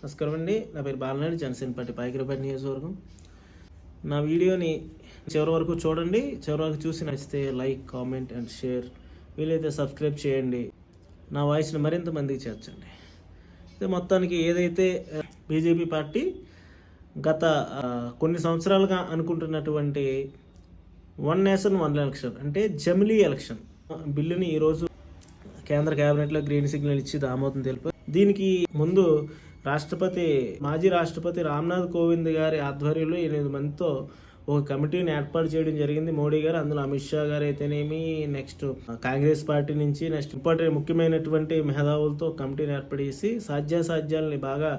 నమస్కారం అండి. నా పేరు బాలనాయుడు జనసేన పార్టీ పైకిరపేట నియోజకవర్గం. నా వీడియోని చివరి వరకు చూడండి. చివరి వరకు చూసి నచ్చితే లైక్ కామెంట్ అండ్ షేర్. వీలైతే సబ్స్క్రైబ్ చేయండి. నా వాయిస్ని మరింత మందికి చేర్చండి. అయితే మొత్తానికి ఏదైతే బీజేపీ పార్టీ గత కొన్ని సంవత్సరాలుగా అనుకుంటున్నటువంటి వన్ నేషన్ వన్ ఎలక్షన్ అంటే జమిలీ ఎలక్షన్ బిల్లుని ఈరోజు కేంద్ర కేబినెట్లో గ్రీన్ సిగ్నల్ ఇచ్చి ఆమోదం తెలిపారు. దీనికి ముందు రాష్ట్రపతి మాజీ రాష్ట్రపతి రామ్నాథ్ కోవింద్ గారి ఆధ్వర్యంలో ఎనిమిది మందితో ఒక కమిటీని ఏర్పాటు చేయడం జరిగింది. మోడీ గారు అందులో అమిత్ షా గారు అయితేనేమి నెక్స్ట్ కాంగ్రెస్ పార్టీ నుంచి నెక్స్ట్ ఇంపార్టెంట్ ముఖ్యమైనటువంటి మేధావులతో కమిటీని ఏర్పాటు చేసి సాధ్యాసాధ్యాలని బాగా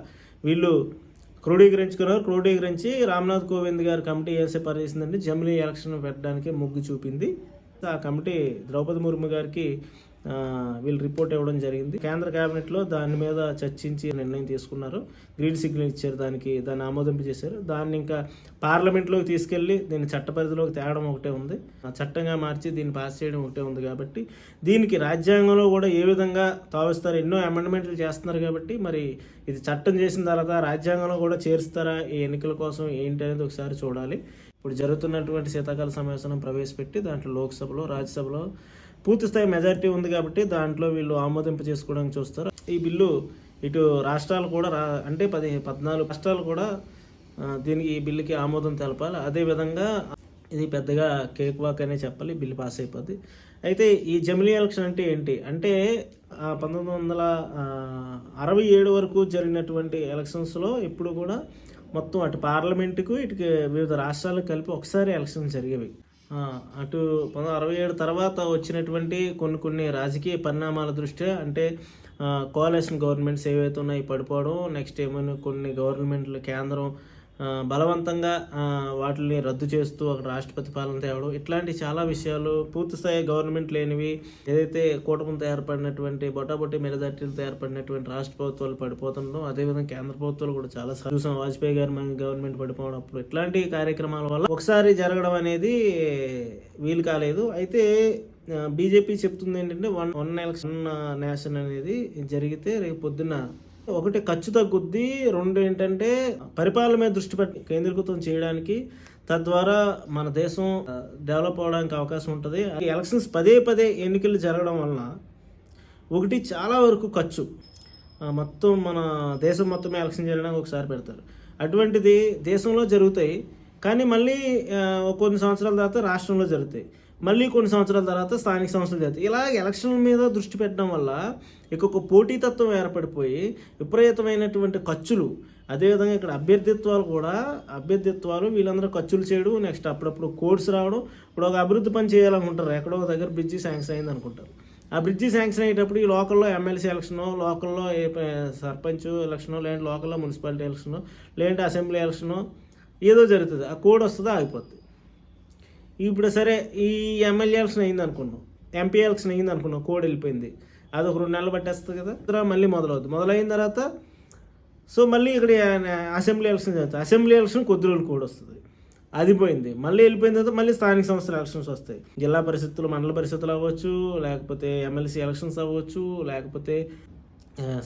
వీళ్ళు క్రోడీకరించుకున్నారు. క్రోడీకరించి రామ్నాథ్ కోవింద్ గారు కమిటీ వేసే సిఫారు చేసిందంటే జమిలీ ఎలక్షన్ పెట్టడానికి మొగ్గు చూపింది. ఆ కమిటీ ద్రౌపది ముర్ము గారికి వీళ్ళు రిపోర్ట్ ఇవ్వడం జరిగింది. కేంద్ర కేబినెట్లో దాని మీద చర్చించి నిర్ణయం తీసుకున్నారు. గ్రీన్ సిగ్నల్ ఇచ్చారు దానికి దాన్ని ఆమోదింపు చేశారు. దాన్ని ఇంకా పార్లమెంట్లోకి తీసుకెళ్ళి దీన్ని చట్ట పరిధిలోకి తేవడం ఒకటే ఉంది. ఆ చట్టంగా మార్చి దీన్ని పాస్ చేయడం ఒకటే ఉంది కాబట్టి దీనికి రాజ్యాంగంలో కూడా ఏ విధంగా తావిస్తారు ఎన్నో అమెండ్మెంట్లు చేస్తున్నారు కాబట్టి మరి ఇది చట్టం చేసిన తర్వాత రాజ్యాంగంలో కూడా చేరుస్తారా ఈ ఎన్నికల కోసం ఏంటి అనేది ఒకసారి చూడాలి. ఇప్పుడు జరుగుతున్నటువంటి శీతాకాల సమావేశం ప్రవేశపెట్టి దాంట్లో లోక్సభలో రాజ్యసభలో పూర్తిస్థాయి మెజారిటీ ఉంది కాబట్టి దాంట్లో వీళ్ళు ఆమోదింప చేసుకోవడానికి చూస్తారు. ఈ బిల్లు ఇటు రాష్ట్రాలు కూడా రా అంటే పది పద్నాలుగు రాష్ట్రాలు కూడా దీనికి ఈ బిల్లుకి ఆమోదం తెలపాలి. అదేవిధంగా ఇది పెద్దగా కేక్ వాక్ అనే చెప్పాలి బిల్లు పాస్ అయిపోద్ది. అయితే ఈ జమిలీ ఎలక్షన్ అంటే ఏంటి? అంటే పంతొమ్మిది వందల అరవై ఏడు వరకు జరిగినటువంటి ఎలక్షన్స్లో ఇప్పుడు కూడా మొత్తం అటు పార్లమెంటుకు ఇటు వివిధ రాష్ట్రాలకు కలిపి ఒకసారి ఎలక్షన్ జరిగేవి. అటు పంతొమ్మిది అరవై ఏడు తర్వాత వచ్చినటువంటి కొన్ని కొన్ని రాజకీయ పరిణామాల దృష్ట్యా అంటే కోలేషన్ గవర్నమెంట్స్ ఏవైతే ఉన్నాయో పడిపోవడం నెక్స్ట్ ఏమైనా కొన్ని గవర్నమెంట్లు కేంద్రం బలవంతంగా వాటిని రద్దు చేస్తూ అక్కడ రాష్ట్రపతి పాలన తేవడం ఇట్లాంటి చాలా విషయాలు పూర్తి స్థాయి గవర్నమెంట్ లేనివి ఏదైతే కూటమితో ఏర్పడినటువంటి బొటాబొట్టి మెరదట్టిలతో ఏర్పడినటువంటి రాష్ట్ర ప్రభుత్వాలు పడిపోతుండడం అదేవిధంగా కేంద్ర ప్రభుత్వాలు కూడా చాలా చూసాం. వాజ్పేయి గారి మన గవర్నమెంట్ పడిపోవడం అప్పుడు. ఇట్లాంటి కార్యక్రమాల వల్ల ఒకసారి జరగడం అనేది వీలు కాలేదు. అయితే బీజేపీ చెప్తుంది ఏంటంటే వన్ వన్ ఎలక్షన్ నేషన్ అనేది జరిగితే రేపు పొద్దున్న ఒకటి ఖర్చు తగ్గుద్ది రెండు ఏంటంటే పరిపాలన మీద దృష్టి పెట్టి కేంద్రీకృతం చేయడానికి తద్వారా మన దేశం డెవలప్ అవడానికి అవకాశం ఉంటుంది. ఎలక్షన్స్ పదే పదే ఎన్నికలు జరగడం వలన ఒకటి చాలా వరకు ఖర్చు. మొత్తం మన దేశం మొత్తం ఎలక్షన్ చేయడానికి ఒకసారి పెడతారు. అటువంటిది దేశంలో జరుగుతాయి. కానీ మళ్ళీ కొన్ని సంవత్సరాల తర్వాత రాష్ట్రంలో జరుగుతాయి. మళ్ళీ కొన్ని సంవత్సరాల తర్వాత స్థానిక సంస్థలు జరుగుతాయి ఇలా ఎలక్షన్ల మీద దృష్టి పెట్టడం వల్ల ఇక పోటీతత్వం ఏర్పడిపోయి విపరీతమైనటువంటి ఖర్చులు అదేవిధంగా ఇక్కడ అభ్యర్థిత్వాలు కూడా అభ్యర్థిత్వాలు వీళ్ళందరూ ఖర్చులు చేయడం నెక్స్ట్ అప్పుడప్పుడు కోడ్స్ రావడం ఇప్పుడు ఒక అభివృద్ధి పని చేయాలనుకుంటారు. ఎక్కడో ఒక దగ్గర బ్రిడ్జి శాంక్షన్ అయింది అనుకుంటారు. ఆ బ్రిడ్జి శాంక్షన్ అయ్యేటప్పుడు ఈ లోకల్లో ఎమ్మెల్సీ ఎలక్షను లోకల్లో ఏ సర్పంచ్ ఎలక్షను లేదంటే లోకల్లో మున్సిపాలిటీ ఎలక్షను లేదంటే అసెంబ్లీ ఎలక్షను ఏదో జరుగుతుంది. ఆ కోడ్ వస్తుందో ఆగిపోతుంది ఇప్పుడు సరే ఈ ఎమ్మెల్యే ఎలక్షన్ అయింది అనుకున్నాం. ఎంపీ ఎలక్షన్ అయింది అనుకున్నాం. కోడ్ వెళ్ళిపోయింది. అది ఒక రెండు నెలలు పట్టేస్తుంది కదా. తర్వాత మళ్ళీ మొదలవుతుంది మొదలైన తర్వాత సో మళ్ళీ ఇక్కడ అసెంబ్లీ ఎలక్షన్ జరుగుతుంది అసెంబ్లీ ఎలక్షన్ కొద్ది రోజులు కోడ్ వస్తుంది. అది పోయింది. మళ్ళీ వెళ్ళిపోయిన తర్వాత మళ్ళీ స్థానిక సంస్థల ఎలక్షన్స్ వస్తాయి. జిల్లా పరిషత్తులు మండల పరిషత్తులు అవ్వచ్చు లేకపోతే ఎమ్మెల్సీ ఎలక్షన్స్ అవ్వచ్చు లేకపోతే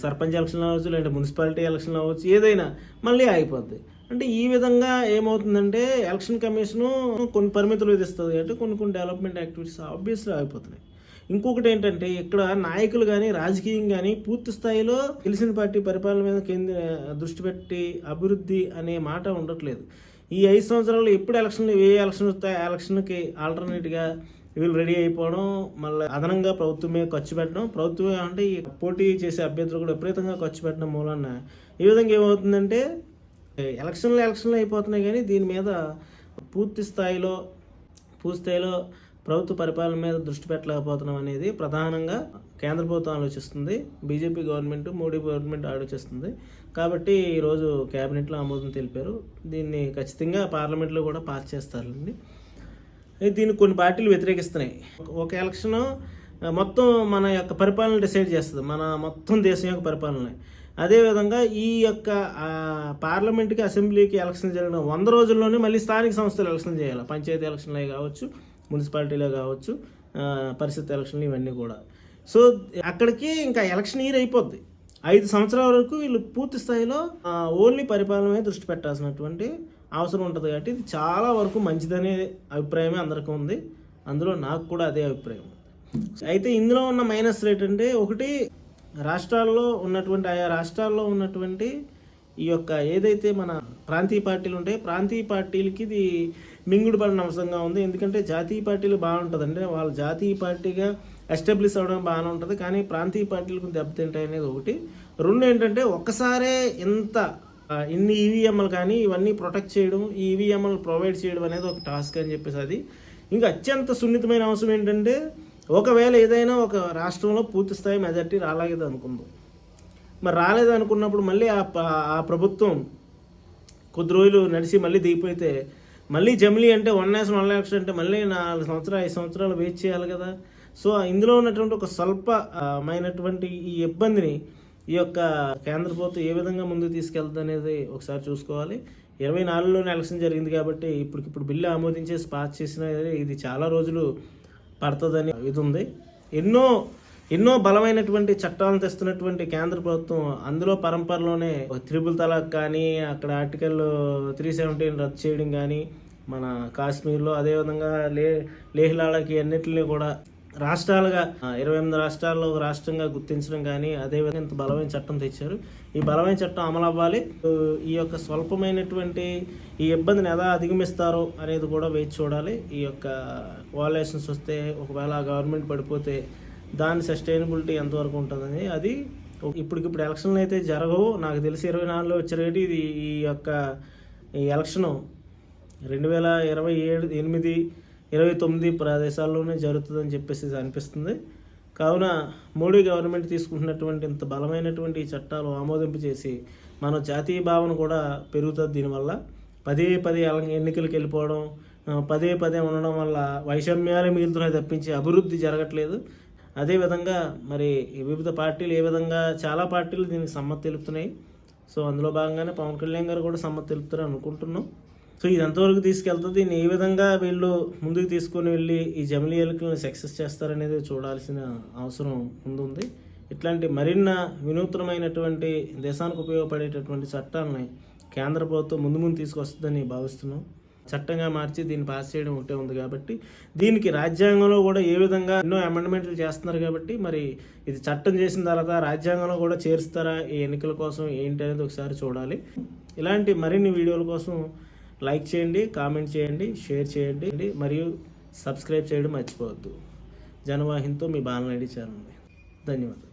సర్పంచ్ ఎలక్షన్ అవ్వచ్చు లేదంటే మున్సిపాలిటీ ఎలక్షన్ అవ్వచ్చు ఏదైనా మళ్ళీ ఆగిపోద్ది. అంటే ఈ విధంగా ఏమవుతుందంటే ఎలక్షన్ కమిషను కొన్ని పరిమితులు విధిస్తుంది. అంటే కొన్ని కొన్ని డెవలప్మెంట్ యాక్టివిటీస్ ఆబ్వియస్లీ ఆగిపోతున్నాయి. ఇంకొకటి ఏంటంటే ఇక్కడ నాయకులు కానీ రాజకీయం కానీ పూర్తి స్థాయిలో తెలిసిన పార్టీ పరిపాలన మీద కేంద్ర దృష్టి పెట్టి అభివృద్ధి అనే మాట ఉండట్లేదు. ఈ ఐదు సంవత్సరాల్లో ఎప్పుడు ఎలక్షన్లు ఏ ఎలక్షన్ వస్తాయి ఎలక్షన్కి ఆల్టర్నేట్గా వీళ్ళు రెడీ అయిపోవడం మళ్ళీ అదనంగా ప్రభుత్వమే ఖర్చు పెట్టడం ప్రభుత్వం అంటే ఈ పోటీ చేసే అభ్యర్థులు కూడా విపరీతంగా ఖర్చు పెట్టడం మూలన ఈ విధంగా ఏమవుతుందంటే ఎలక్షన్లు ఎలక్షన్లు అయిపోతున్నాయి కానీ దీని మీద పూర్తి స్థాయిలో పూర్తి స్థాయిలో ప్రభుత్వ పరిపాలన మీద దృష్టి పెట్టలేకపోతున్నాం అనేది ప్రధానంగా కేంద్ర ప్రభుత్వం ఆలోచిస్తుంది. బీజేపీ గవర్నమెంట్ మోడీ గవర్నమెంట్ ఆలోచిస్తుంది. కాబట్టి ఈరోజు కేబినెట్లో ఆమోదం తెలిపారు. దీన్ని ఖచ్చితంగా పార్లమెంట్లో కూడా పాస్ చేస్తారండి. దీన్ని కొన్ని పార్టీలు వ్యతిరేకిస్తున్నాయి. ఒక ఎలక్షన్ మొత్తం మన యొక్క పరిపాలన డిసైడ్ చేస్తుంది. మన మొత్తం దేశం యొక్క పరిపాలన అదేవిధంగా ఈ యొక్క పార్లమెంట్కి అసెంబ్లీకి ఎలక్షన్ జరిగిన వంద రోజుల్లోనే మళ్ళీ స్థానిక సంస్థలు ఎలక్షన్ చేయాలి. పంచాయతీ ఎలక్షన్లే కావచ్చు మున్సిపాలిటీలో కావచ్చు పరిస్థితి పరిషత్ ఎలక్షన్లు ఇవన్నీ కూడా. సో అక్కడికి ఇంకా ఎలక్షన్ ఇయర్ అయిపోద్ది. ఐదు సంవత్సరాల వరకు వీళ్ళు పూర్తి స్థాయిలో ఓన్లీ పరిపాలనమే దృష్టి పెట్టాల్సినటువంటి అవసరం ఉంటుంది కాబట్టి ఇది చాలా వరకు మంచిదనే అభిప్రాయమే అందరికీ ఉంది. అందులో నాకు కూడా అదే అభిప్రాయం అయితే ఇందులో ఉన్న మైనస్ ఏంటంటే ఒకటి రాష్ట్రాల్లో ఉన్నటువంటి ఆయా రాష్ట్రాల్లో ఉన్నటువంటి ఈ యొక్క ఏదైతే మన ప్రాంతీయ పార్టీలు ఉంటాయి ప్రాంతీయ పార్టీలకి ఇది మింగుడు పడిన అంశంగా ఉంది. ఎందుకంటే జాతీయ పార్టీలు బాగుంటుంది అంటే వాళ్ళ జాతీయ పార్టీగా ఎస్టాబ్లిష్ అవ్వడం బాగానే ఉంటుంది. కానీ ప్రాంతీయ పార్టీలకు దెబ్బతింటాయి అనేది ఒకటి. రెండు ఏంటంటే ఒక్కసారే ఇంత ఇన్ని ఈవీఎంలు కానీ ఇవన్నీ ప్రొటెక్ట్ చేయడం ఈవీఎంలు ప్రొవైడ్ చేయడం అనేది ఒక టాస్క్ అని చెప్పేసి అది. ఇంకా అత్యంత సున్నితమైన అంశం ఏంటంటే ఒకవేళ ఏదైనా ఒక రాష్ట్రంలో పూర్తి స్థాయి మెజార్టీ రాలేదు అనుకుందాం. మరి రాలేదు అనుకున్నప్పుడు మళ్ళీ ఆ ప- ఆ ప్రభుత్వం కొద్ది రోజులు నడిచి మళ్ళీ దిగిపోతే మళ్ళీ జమిలీ అంటే వన్ నేషన్ వన్ ల్యాక్స్ అంటే మళ్ళీ నాలుగు సంవత్సరాలు ఐదు సంవత్సరాలు వెయిట్ చేయాలి కదా. సో ఇందులో ఉన్నటువంటి ఒక స్వల్పమైనటువంటి ఈ ఇబ్బందిని ఈ యొక్క కేంద్ర ప్రభుత్వం ఏ విధంగా ముందుకు తీసుకెళ్తుంది అనేది ఒకసారి చూసుకోవాలి. ఇరవై నాలుగులోనే ఎలక్షన్ జరిగింది కాబట్టి ఇప్పటికిప్పుడు బిల్లు ఆమోదించేసి పాస్ చేసిన ఇది చాలా రోజులు పడుతుందని ఇది ఉంది. ఎన్నో ఎన్నో బలమైనటువంటి చట్టాలను తెస్తున్నటువంటి కేంద్ర ప్రభుత్వం అందులో పరంపరలోనే త్రిపుల్ తలాక్ కానీ అక్కడ ఆర్టికల్ త్రీ సెవెంటీన్ రద్దు చేయడం కానీ మన కాశ్మీర్లో అదేవిధంగా లే లేహ్లాడకి అన్నిటిని కూడా రాష్ట్రాలుగా ఇరవై ఎనిమిది రాష్ట్రాల్లో ఒక రాష్ట్రంగా గుర్తించడం కానీ అదేవిధంగా ఇంత బలమైన చట్టం తెచ్చారు. ఈ బలమైన చట్టం అమలు అవ్వాలి. ఈ యొక్క స్వల్పమైనటువంటి ఈ ఇబ్బందిని ఎలా అధిగమిస్తారో అనేది కూడా వేచి చూడాలి. ఈ యొక్క వాలేషన్స్ వస్తే ఒకవేళ గవర్నమెంట్ పడిపోతే దాని సస్టైనబిలిటీ ఎంతవరకు ఉంటుందని అది ఇప్పటికిప్పుడు ఎలక్షన్లు అయితే జరగవు. నాకు తెలిసి ఇరవై నాలుగులో వచ్చారు ఇది ఈ యొక్క ఈ ఎలక్షను రెండు వేల ఇరవై ఏడు ఎనిమిది ఇరవై తొమ్మిది ప్రదేశాల్లోనే జరుగుతుందని చెప్పేసి అనిపిస్తుంది. కావున మోడీ గవర్నమెంట్ తీసుకుంటున్నటువంటి ఇంత బలమైనటువంటి ఈ చట్టాలు ఆమోదింపు చేసి మన జాతీయ భావన కూడా పెరుగుతుంది దీనివల్ల. పదే పదే ఎన్నికలకు వెళ్ళిపోవడం పదే పదే ఉండడం వల్ల వైషమ్యాలు మిగులుతున్నాయి తప్పించి అభివృద్ధి జరగట్లేదు. అదేవిధంగా మరి వివిధ పార్టీలు ఏ విధంగా చాలా పార్టీలు దీనికి సమ్మతి తెలుపుతున్నాయి. సో అందులో భాగంగానే పవన్ కళ్యాణ్ గారు కూడా సమ్మతి తెలుపుతారు అనుకుంటున్నాం. సో ఇది ఎంతవరకు తీసుకెళ్తుంది. దీన్ని ఏ విధంగా వీళ్ళు ముందుకు తీసుకొని వెళ్ళి ఈ జమిలీ ఎలుకలను సక్సెస్ చేస్తారనేది చూడాల్సిన అవసరం ముందుంది. ఇట్లాంటి మరిన్న వినూత్నమైనటువంటి దేశానికి ఉపయోగపడేటటువంటి చట్టాలని కేంద్ర ప్రభుత్వం ముందు ముందు తీసుకొస్తుందని భావిస్తున్నాం. చట్టంగా మార్చి దీన్ని పాస్ చేయడం ఒకటే ఉంది కాబట్టి దీనికి రాజ్యాంగంలో కూడా ఏ విధంగా ఎన్నో అమెండ్మెంట్లు చేస్తున్నారు కాబట్టి మరి ఇది చట్టం చేసిన తర్వాత రాజ్యాంగంలో కూడా చేరుస్తారా? ఈ ఎన్నికల కోసం ఏంటి అనేది ఒకసారి చూడాలి. ఇలాంటి మరిన్ని వీడియోల కోసం లైక్ చేయండి కామెంట్ చేయండి షేర్ చేయండి మరియు సబ్స్క్రైబ్ చేయడం మర్చిపోవద్దు. జనవాహినితో మీ బాలనాయుడు ఛానల్ ధన్యవాదాలు.